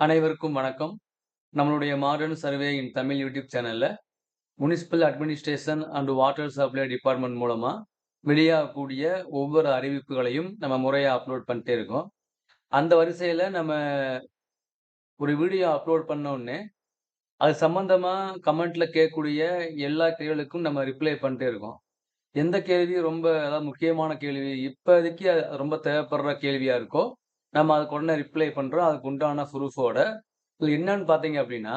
அனைவருக்கும் வணக்கம். நம்மளுடைய modern survey in Tamil YouTube சேனலில் municipal administration and water supply department மூலமாக வெளியாகக்கூடிய ஒவ்வொரு அறிவிப்புகளையும் நம்ம முறையாக அப்லோட் பண்ணிட்டே இருக்கோம். அந்த வரிசையில் நம்ம ஒரு வீடியோ அப்லோட் பண்ணோடனே அது சம்மந்தமாக கமெண்ட்டில் கேட்கக்கூடிய எல்லா கேள்விகளுக்கும் நம்ம ரிப்ளை பண்ணிட்டே இருக்கோம். எந்த கேள்வி ரொம்ப அதாவது முக்கியமான கேள்வி இப்போதைக்கு அது ரொம்ப தேவைப்படுற கேள்வியாக இருக்கோ நம்ம அதுக்கு உடனே ரிப்ளை பண்ணுறோம் அதுக்கு உண்டான ப்ரூஃபோட இது என்னன்னு பார்த்தீங்க அப்படின்னா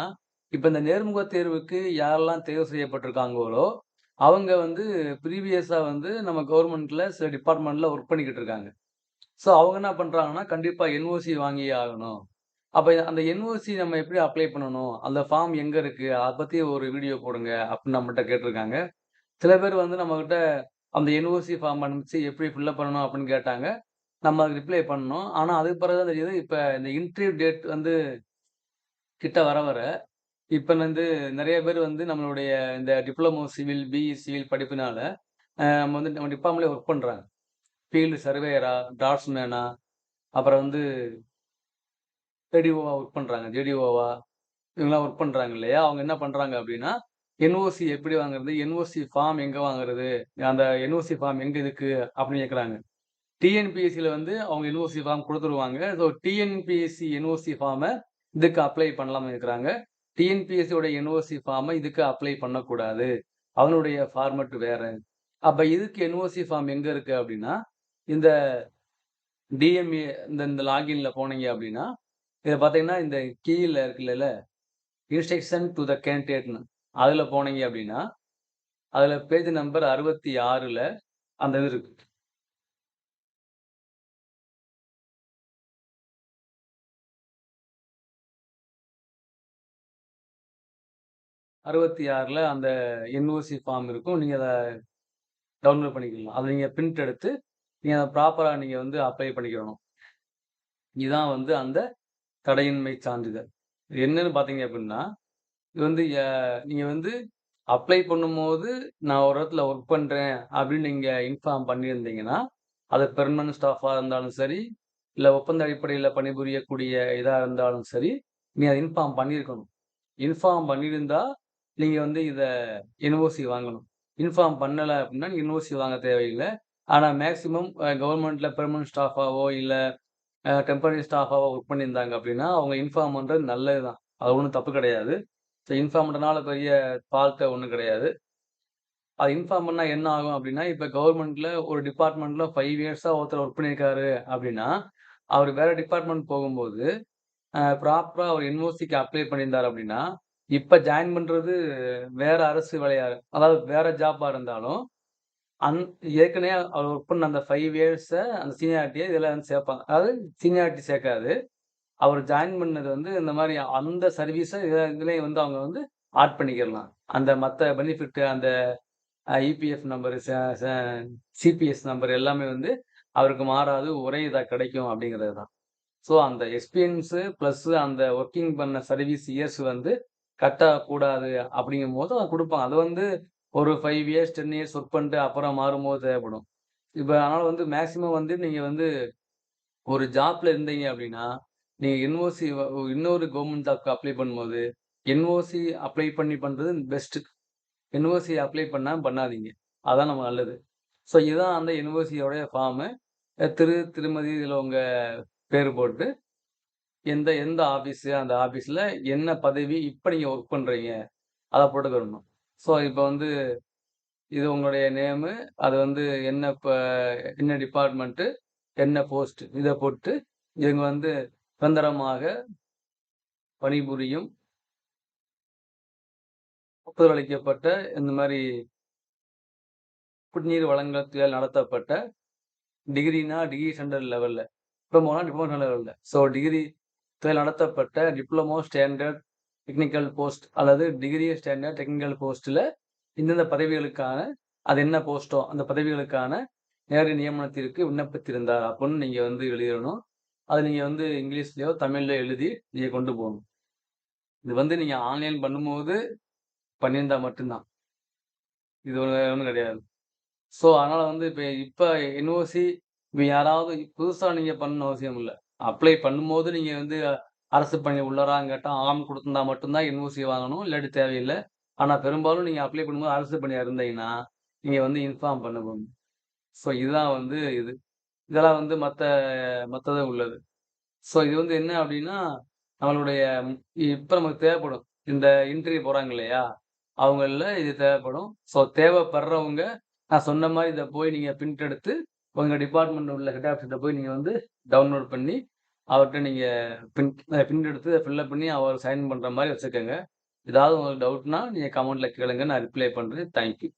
இப்போ இந்த நேர்முக தேர்வுக்கு யாரெல்லாம் தேர்வு செய்யப்பட்டிருக்காங்களோ அவங்க வந்து ப்ரீவியஸாக வந்து நம்ம கவர்மெண்ட்டில் சில டிபார்ட்மெண்ட்டில் ஒர்க் பண்ணிக்கிட்டு இருக்காங்க. ஸோ அவங்க என்ன பண்ணுறாங்கன்னா கண்டிப்பாக என்ஓசி வாங்கி ஆகணும். அப்போ அந்த என்ஓசி நம்ம எப்படி அப்ளை பண்ணணும்? அந்த ஃபார்ம் எங்கே இருக்குது அதை பற்றி ஒரு வீடியோ போடுங்க அப்படின்னு நம்மகிட்ட கேட்டிருக்காங்க. சில பேர் வந்து நம்மக்கிட்ட அந்த என்ஓசி ஃபார்ம் அனுப்பிச்சு எப்படி ஃபில்லப் பண்ணணும் அப்படின்னு கேட்டாங்க. நம்ம அதுக்கு ரிப்ளை பண்ணோம் ஆனால் அதுக்கு பிறகு தான் தெரியுது இப்போ இந்த இன்டர்வியூ டேட் வந்து கிட்ட வர வர இப்போ வந்து நிறைய பேர் வந்து நம்மளுடைய இந்த டிப்ளமோ சிவில் பிஇ சிவில் படிப்பினால நம்ம வந்து நம்ம டிபார்ட்மெண்ட்லேயே ஒர்க் பண்ணுறாங்க ஃபீல்டு சர்வேயரா டாட்ஸ்மேனா அப்புறம் வந்து ஏடிஓவா ஒர்க் பண்ணுறாங்க ஜேடிஓவா இவங்கெல்லாம் ஒர்க் பண்ணுறாங்க இல்லையா? அவங்க என்ன பண்ணுறாங்க அப்படின்னா என்ஓசி எப்படி வாங்குறது? என்ஓசி ஃபார்ம் எங்கே வாங்குறது? அந்த என்ஓசி ஃபார்ம் எங்கே இருக்குது அப்படின்னு கேட்குறாங்க டிஎன்பிஎஸ்சியில் வந்து அவங்க என்ஓசி ஃபார்ம் கொடுத்துருவாங்க. ஸோ டிஎன்பிஎஸ்சி என்ஓசி ஃபார்மை இதுக்கு அப்ளை பண்ணலாம்னு இருக்கிறாங்க. டிஎன்பிஎஸ்சியோட என்ஓசி ஃபார்மை இதுக்கு அப்ளை பண்ணக்கூடாது. அவனுடைய ஃபார்மட் வேற. அப்போ இதுக்கு என்ஓசி ஃபார்ம் எங்கே இருக்கு அப்படின்னா இந்த டிஎம்ஏ இந்த இந்த லாகின்ல போனீங்க அப்படின்னா இதை பார்த்தீங்கன்னா இந்த கீழே இருக்குல்ல இன்ஸ்ட்ரக்ஷன் டு த கேண்டிடேட்னு அதில் போனீங்க அப்படின்னா அதில் பேஜ் நம்பர் அறுபத்தி ஆறில் அந்த இது இருக்கு. அறுபத்தி ஆறில் அந்த என்ஓசி ஃபார்ம் இருக்கும். நீங்கள் அதை டவுன்லோட் பண்ணிக்கலாம். அதை நீங்கள் பிரிண்ட் எடுத்து நீங்கள் அதை ப்ராப்பராக நீங்கள் வந்து அப்ளை பண்ணிக்கணும். இதுதான் வந்து அந்த தடையின்மை சான்றிதழ். இது என்னன்னு பார்த்தீங்க அப்படின்னா இது வந்து நீங்கள் வந்து அப்ளை பண்ணும்போது நான் ஒரு இடத்துல ஒர்க் பண்ணுறேன் அப்படின்னு நீங்கள் இன்ஃபார்ம் பண்ணியிருந்தீங்கன்னா அது பெர்மனன்ட் ஸ்டாஃபாக இருந்தாலும் சரி இல்லை ஒப்பந்த அடிப்படையில் பணிபுரியக்கூடிய இதாக இருந்தாலும் சரி நீ அதை இன்ஃபார்ம் பண்ணியிருக்கணும். இன்ஃபார்ம் பண்ணியிருந்தால் நீங்கள் வந்து இதை என்ஓசி வாங்கணும். இன்ஃபார்ம் பண்ணலை அப்படின்னா என்ஓசி வாங்க தேவையில்லை. ஆனால் மேக்ஸிமம் கவர்மெண்ட்டில் பெர்மனன்ட் ஸ்டாஃபாவோ இல்லை டெம்பரரி ஸ்டாஃபாவோ ஒர்க் பண்ணியிருந்தாங்க அப்படின்னா அவங்க இன்ஃபார்ம் பண்ணுறது நல்லது தான் அது ஒன்றும் தப்பு கிடையாது. ஸோ இன்ஃபார்ம் பண்ணுறதுனால பெரிய ஃபால்ட்டு ஒன்றும் கிடையாது. அது இன்ஃபார்ம் பண்ணால் என்ன ஆகும் அப்படின்னா இப்போ கவர்மெண்ட்டில் ஒரு டிபார்ட்மெண்ட்டில் ஃபைவ் இயர்ஸாக ஒருத்தர் ஒர்க் பண்ணியிருக்காரு அப்படின்னா அவர் வேறு டிபார்ட்மெண்ட் போகும்போது ப்ராப்பராக அவர் என்ஓசிக்கு அப்ளை பண்ணியிருந்தார் அப்படின்னா இப்போ ஜாயின் பண்ணுறது வேற அரசு வேலையா அதாவது வேற ஜாப்பாக இருந்தாலும் அந் ஏற்கனவே அவர் ஒர்க் பண்ண அந்த ஃபைவ் இயர்ஸை அந்த சீனியாரிட்டியை இதில் வந்து சேர்ப்பாங்க. அதாவது சீனியாரிட்டி சேர்க்காது. அவர் ஜாயின் பண்ணது வந்து இந்த மாதிரி அந்த சர்வீஸை இதுலேயும் வந்து அவங்க வந்து ஆட் பண்ணிக்கிடலாம் அந்த மற்ற பெனிஃபிட் அந்த இபிஎஃப் நம்பரு சிபிஎஸ் நம்பர் எல்லாமே வந்து அவருக்கு மாறாது ஒரே இதாக கிடைக்கும் அப்படிங்கிறது தான் ஸோ அந்த எக்ஸ்பீரியன்ஸு ப்ளஸ்ஸு அந்த ஒர்க்கிங் பண்ண சர்வீஸ் இயர்ஸ் வந்து கட்டக்கூடாது அப்படிங்கும் போது அவங்க கொடுப்பாங்க அது வந்து ஒரு five years ten years work பண்ணிட்டு அப்புறம் மாறும்போது தேவைப்படும். இப்போ அதனால் வந்து மேக்ஸிமம் வந்து நீங்கள் வந்து ஒரு ஜாப்ல இருந்தீங்க அப்படின்னா நீங்கள் என்ஓசி இன்னொரு கவர்மெண்ட் ஜாப்க்கு அப்ளை பண்ணும்போது என்ஓசி அப்ளை பண்ணி பண்ணுறது பெஸ்ட்டு என்ஓசி அப்ளை பண்ணால் பண்ணாதீங்க. அதான் நம்ம நல்லது. ஸோ இதுதான் அந்த என்ஓசியோடைய ஃபார்மு திரு திருமதி இதில் உங்கள் பேர் போட்டு எந்த எந்த ஆஃபீஸு அந்த ஆஃபீஸில் என்ன பதவி இப்போ நீங்கள் ஒர்க் பண்ணுறீங்க அதை போட்டுக்கிறணும் ஸோ இப்போ வந்து இது உங்களுடைய நேமு அது வந்து என்ன இப்போ என்ன டிபார்ட்மெண்ட்டு என்ன போஸ்ட் இதை போட்டு இவங்க வந்து நிரந்தரமாக பணிபுரியும். ஒப்புதல் அளிக்கப்பட்ட இந்த மாதிரி குடிநீர் வழங்கத்தில் நடத்தப்பட்ட டிகிரினா டிகிரி சென்டர் லெவலில் டிப்ளமோனா டிப்ளமோ லெவலில் ஸோ டிகிரி நடத்தப்பட்ட டிப்ளமோ ஸ்டாண்டர்ட் டெக்னிக்கல் போஸ்ட் அல்லது டிகிரி ஸ்டாண்டர்ட் டெக்னிக்கல் போஸ்ட்டில் இந்தந்த பதவிகளுக்கான அது என்ன போஸ்ட்டோ அந்த பதவிகளுக்கான நேரடி நியமனத்திற்கு விண்ணப்பித்திருந்தார் அப்படின்னு நீங்கள் வந்து எழுதிடணும். அது நீங்கள் வந்து இங்கிலீஷ்லேயோ தமிழ்லையோ எழுதி நீங்கள் கொண்டு போகணும். இது வந்து நீங்கள் ஆன்லைன் பண்ணும்போது பண்ணியிருந்தா மட்டும்தான். இது ஒன்று ஒன்றும் கிடையாது. ஸோ அதனால் வந்து இப்போ இப்போ என்ஓசி இப்போ யாராவது புதுசாக நீங்கள் பண்ணணும் அவசியம் இல்லை. அப்ளை பண்ணும்போது நீங்கள் வந்து அரசு பணி உள்ளரான்னு கேட்டால் ஆம் கொடுத்துருந்தா மட்டும்தான் என்ஓசி வாங்கணும். இல்லாட்டி தேவையில்ல. ஆனால் பெரும்பாலும் நீங்கள் அப்ளை பண்ணும்போது அரசு பணியாக இருந்தீங்கன்னா, நீங்கள் வந்து இன்ஃபார்ம் பண்ணணும். ஸோ இதுதான் வந்து இது. இதெல்லாம் வந்து மற்ற மத்தது உள்ளது. ஸோ இது வந்து என்ன அப்படின்னா நம்மளுடைய இப்போ நமக்கு தேவைப்படும். இந்த இன்டர்வியூ போகிறாங்க இல்லையா? அவங்களில் இது தேவைப்படும். ஸோ தேவைப்படுறவங்க, நான் சொன்ன மாதிரி இதை போய் நீங்கள் பிரிண்ட் எடுத்து, உங்க டிபார்ட்மெண்ட் உள்ள ஹெட் ஆஃபீஸில் போய் நீங்க வந்து டவுன்லோட் பண்ணி, அவர்கிட்ட நீங்க பின் பிரிண்ட் எடுத்து ஃபில்லப் பண்ணி அவர் சைன் பண்ற மாதிரி வச்சுக்கோங்க ஏதாவது உங்களுக்கு டவுட்னா, நீங்க கமெண்ட்ல கேளுங்க. நான் ரிப்ளை பண்ணுறேன் தேங்க் யூ.